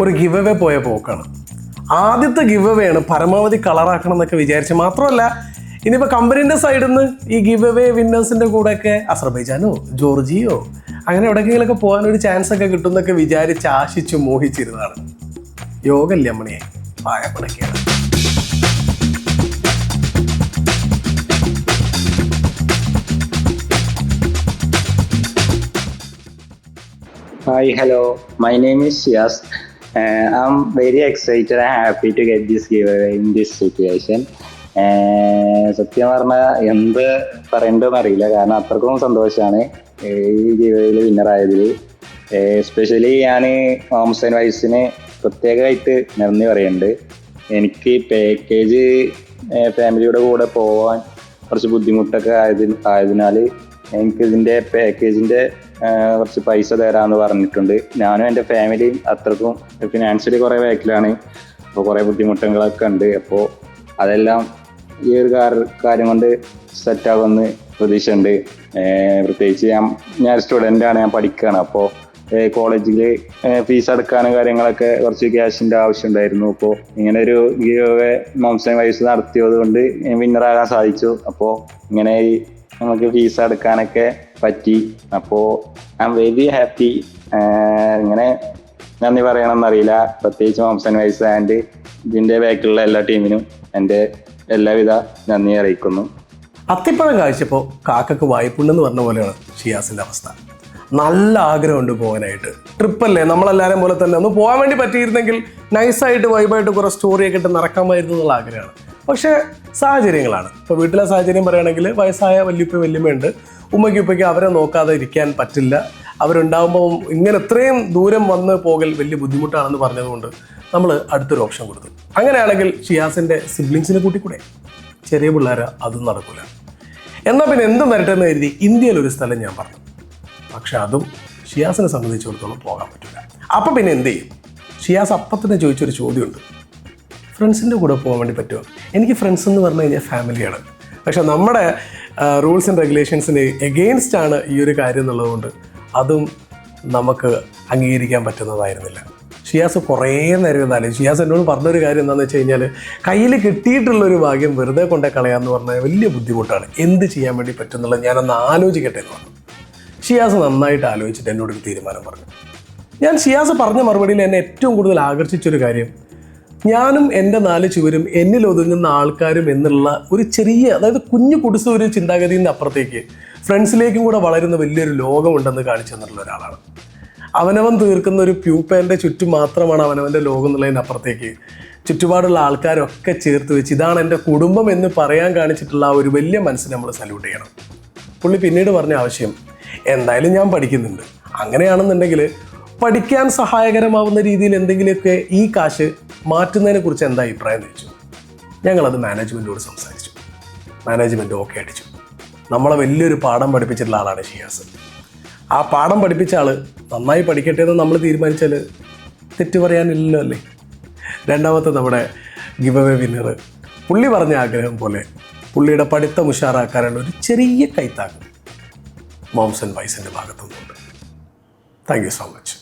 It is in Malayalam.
ഒരു ഗിവ് അവേ പോയ പോക്കാണ്. ആദ്യത്തെ ഗിവ് അവേ ആണ് പരമാവധി കളറാക്കണം എന്നൊക്കെ വിചാരിച്ച് മാത്രമല്ല ഇനിയിപ്പോൾ കമ്പനീന്റെ സൈഡിൽ നിന്ന് ഈ ഗിവ് അവേ വിന്നേഴ്സിന്റെ കൂടെയൊക്കെ അസർബൈജാനോ ജോർജിയോ അങ്ങനെ എവിടെയെങ്കിലുമൊക്കെ പോകാനൊരു ചാൻസ് ഒക്കെ കിട്ടുമെന്നൊക്കെ വിചാരിച്ച് ആശിച്ചു മോഹിച്ചിരുന്നതാണ്. യോഗല്ലേ അമ്മണിയെ പായപ്പണക്കിയാണ് Hi, hello my name is Shias. Uh, I'm very excited and happy to get this giveaway in this situation. സത്യം പറഞ്ഞാൽ എന്ത് പറയണ്ടെന്ന് അറിയില്ല. കാരണം അത്രക്കും സന്തോഷമാണ് ഈ ഗിവേയിൽ വിന്നറായതിൽ എസ്പെഷ്യലി ഞാൻ ഹോംസ് ആൻഡ് വൈസിന് പ്രത്യേകമായിട്ട് നന്ദി പറയുന്നുണ്ട് എനിക്ക് പാക്കേജ് ഫാമിലിയുടെ കൂടെ പോവാൻ കുറച്ച് ബുദ്ധിമുട്ടൊക്കെ ആയതിന് ആയതിനാൽ എനിക്ക് ഇതിന്റെ പാക്കേജിന്റെ കുറച്ച് പൈസ തരാമെന്ന് പറഞ്ഞിട്ടുണ്ട്. ഞാനും എന്റെ ഫാമിലിയും അത്രക്കും ഫിനാൻഷ്യലി കുറേ ബാക്കിലാണ്. അപ്പോൾ കുറേ ബുദ്ധിമുട്ടുകളൊക്കെ ഉണ്ട്. അപ്പോൾ അതെല്ലാം ഈ ഒരു കാര- കാര്യം കൊണ്ട് സെറ്റാകുമെന്ന് പ്രതീക്ഷയുണ്ട്. പ്രത്യേകിച്ച് ഞാൻ ഞാൻ സ്റ്റുഡന്റാണ് ഞാൻ പഠിക്കുകയാണ് അപ്പോൾ കോളേജിൽ ഫീസ് അടക്കാനും കാര്യങ്ങളൊക്കെ കുറച്ച് ക്യാഷിന്റെ ആവശ്യമുണ്ടായിരുന്നു അപ്പോൾ ഇങ്ങനെ ഒരു ഗീവ് മോംസൈൻ വൈസ് നടത്തിയത് കൊണ്ട് വിന്നറാകാൻ സാധിച്ചു. അപ്പോൾ ഇങ്ങനെ ഈ നമുക്ക് ഫീസ് അടക്കാനൊക്കെ പറ്റി. അപ്പോ ഐ എം വെരി ഹാപ്പി ഇങ്ങനെ നന്ദി പറയണമെന്നറിയില്ല. പ്രത്യേകിച്ച് മോംസൺ വൈസ് ആൻഡ് ഇതിന്റെ ബാക്കിലുള്ള എല്ലാ ടീമിനും എന്റെ എല്ലാവിധ നന്ദി അറിയിക്കുന്നു. അത്തിപ്പഴം കാഴ്ചപ്പോൾ കാക്കക്ക് വായ്പുണ്ടെന്ന് പറഞ്ഞ പോലെയാണ് ഷിയാസിന്റെ അവസ്ഥ. നല്ല ആഗ്രഹമുണ്ട് പോകാനായിട്ട്. ട്രിപ്പല്ലേ? നമ്മളെല്ലാവരും പോലെ തന്നെ. ഒന്ന് പോകാൻ വേണ്ടി പറ്റിയിരുന്നെങ്കിൽ നൈസായിട്ട് വൈബായിട്ട് കുറേ സ്റ്റോറിയൊക്കെ ഇട്ട് നടക്കാമായിരുന്നു എന്നുള്ള ആഗ്രഹമാണ്. പക്ഷേ സാഹചര്യങ്ങളാണ്. ഇപ്പോൾ വീട്ടിലെ സാഹചര്യം പറയുകയാണെങ്കിൽ വയസ്സായ വല്യുപ്പ വല്യമ്മയുണ്ട്. ഉമ്മയ്ക്ക് ഉപ്പയ്ക്ക് അവരെ നോക്കാതെ ഇരിക്കാൻ പറ്റില്ല. അവരുണ്ടാകുമ്പോൾ ഇങ്ങനെ ഇത്രയും ദൂരം വന്ന് പോകൽ വലിയ ബുദ്ധിമുട്ടാണെന്ന് പറഞ്ഞതുകൊണ്ട് നമ്മൾ അടുത്തൊരു ഓപ്ഷൻ കൊടുത്തു. അങ്ങനെയാണെങ്കിൽ ഷിയാസിന്റെ സിബ്ലിങ്സിനെ കൂട്ടിക്കൂടെ? ചെറിയ പിള്ളേർ അതും നടക്കില്ല എന്നാൽ പിന്നെ എന്തും വരട്ടെ എന്ന് കരുതി ഇന്ത്യയിൽ ഒരു സ്ഥലം ഞാൻ പറഞ്ഞു. പക്ഷെ അതും ഷിയാസിനെ സംബന്ധിച്ചിടത്തോളം പോകാൻ പറ്റില്ല അപ്പം പിന്നെ എന്ത് ചെയ്യും? ഷിയാസ് അപ്പം ചോദിച്ചൊരു ചോദ്യമുണ്ട്. ഫ്രണ്ട്സിന്റെ കൂടെ പോകാൻ വേണ്ടി പറ്റുമോ? എനിക്ക് ഫ്രണ്ട്സ് എന്ന് പറഞ്ഞു കഴിഞ്ഞാൽ ഫാമിലിയാണ് പക്ഷെ നമ്മുടെ റൂൾസ് ആൻഡ് റെഗുലേഷൻസിന് എഗെയിൻസ്റ്റ് ആണ് ഈ ഒരു കാര്യം എന്നുള്ളതുകൊണ്ട് അതും നമുക്ക് അംഗീകരിക്കാൻ പറ്റുന്നതായിരുന്നില്ല. ഷിയാസ് കുറേ നേരം എന്നാലും ഷിയാസ് എന്നോട് പറഞ്ഞൊരു കാര്യം എന്താണെന്ന് വെച്ച് കഴിഞ്ഞാൽ കയ്യിൽ കിട്ടിയിട്ടുള്ള ഒരു ഭാഗ്യം വെറുതെ കൊണ്ടേ കളയാന്ന് പറഞ്ഞാൽ വലിയ ബുദ്ധിമുട്ടാണ്. എന്ത് ചെയ്യാൻ വേണ്ടി പറ്റുന്നുള്ളത് ഞാനൊന്ന് ആലോചിക്കട്ടെ എന്ന് പറഞ്ഞു. ഷിയാസ് നന്നായിട്ട് ആലോചിച്ചിട്ട് എന്നോടൊരു തീരുമാനം പറഞ്ഞു. ഞാൻ ഷിയാസ് പറഞ്ഞ മറുപടിയിൽ എന്നെ ഏറ്റവും കൂടുതൽ ആകർഷിച്ചൊരു കാര്യം ഞാനും എന്റെ നാല് ചുവരും എന്നിൽ ഒതുങ്ങുന്ന ആൾക്കാരും എന്നുള്ള ഒരു ചെറിയ അതായത് കുഞ്ഞു കുടിച്ച ഒരു ചിന്താഗതിയിൽ നിന്ന് അപ്പുറത്തേക്ക് ഫ്രണ്ട്സിലേക്കും കൂടെ വളരുന്ന വലിയൊരു ലോകമുണ്ടെന്ന് കാണിച്ചു തന്നിട്ടുള്ള ഒരാളാണ്. അവനവൻ തീർക്കുന്ന ഒരു പ്യൂപ്പേന്റെ ചുറ്റും മാത്രമാണ് അവനവന്റെ ലോകം എന്നുള്ളതിനപ്പുറത്തേക്ക് ചുറ്റുപാടുള്ള ആൾക്കാരൊക്കെ ചേർത്ത് വെച്ച് ഇതാണ് എന്റെ കുടുംബം എന്ന് പറയാൻ കാണിച്ചിട്ടുള്ള ആ ഒരു വലിയ മനസ്സിന് നമ്മൾ സല്യൂട്ട് ചെയ്യണം. പുള്ളി പിന്നീട് പറഞ്ഞ ആവശ്യം എന്തായാലും ഞാൻ പഠിക്കുന്നുണ്ട്. അങ്ങനെയാണെന്നുണ്ടെങ്കിൽ പഠിക്കാൻ സഹായകരമാവുന്ന രീതിയിൽ എന്തെങ്കിലുമൊക്കെ ഈ കാശ് മാറ്റുന്നതിനെ കുറിച്ച് എന്താ അഭിപ്രായം ചോദിച്ചു? ഞങ്ങളത് മാനേജ്മെന്റോട് സംസാരിച്ചു. മാനേജ്മെന്റ് ഓക്കെ അടിച്ചു. നമ്മളെ വലിയൊരു പാഠം പഠിപ്പിച്ചിട്ടുള്ള ആളാണ് ഷിയാസ്. ആ പാഠം പഠിപ്പിച്ച ആൾ നന്നായി പഠിക്കട്ടെ എന്ന് നമ്മൾ തീരുമാനിച്ചാൽ തെറ്റ് പറയാനില്ലല്ലോ അല്ലേ? രണ്ടാമത്തെ നമ്മുടെ ഗിവ് അവേ വിന്നർ പുള്ളി പറഞ്ഞ ആഗ്രഹം പോലെ പുള്ളിയുടെ പഠിത്തം ഉഷാറാക്കാനുള്ള ഒരു ചെറിയ കൈത്താക്ക് മോംസൺ വൈസിന്റെ ഭാഗത്തുനിന്നുണ്ട്. Thank you so much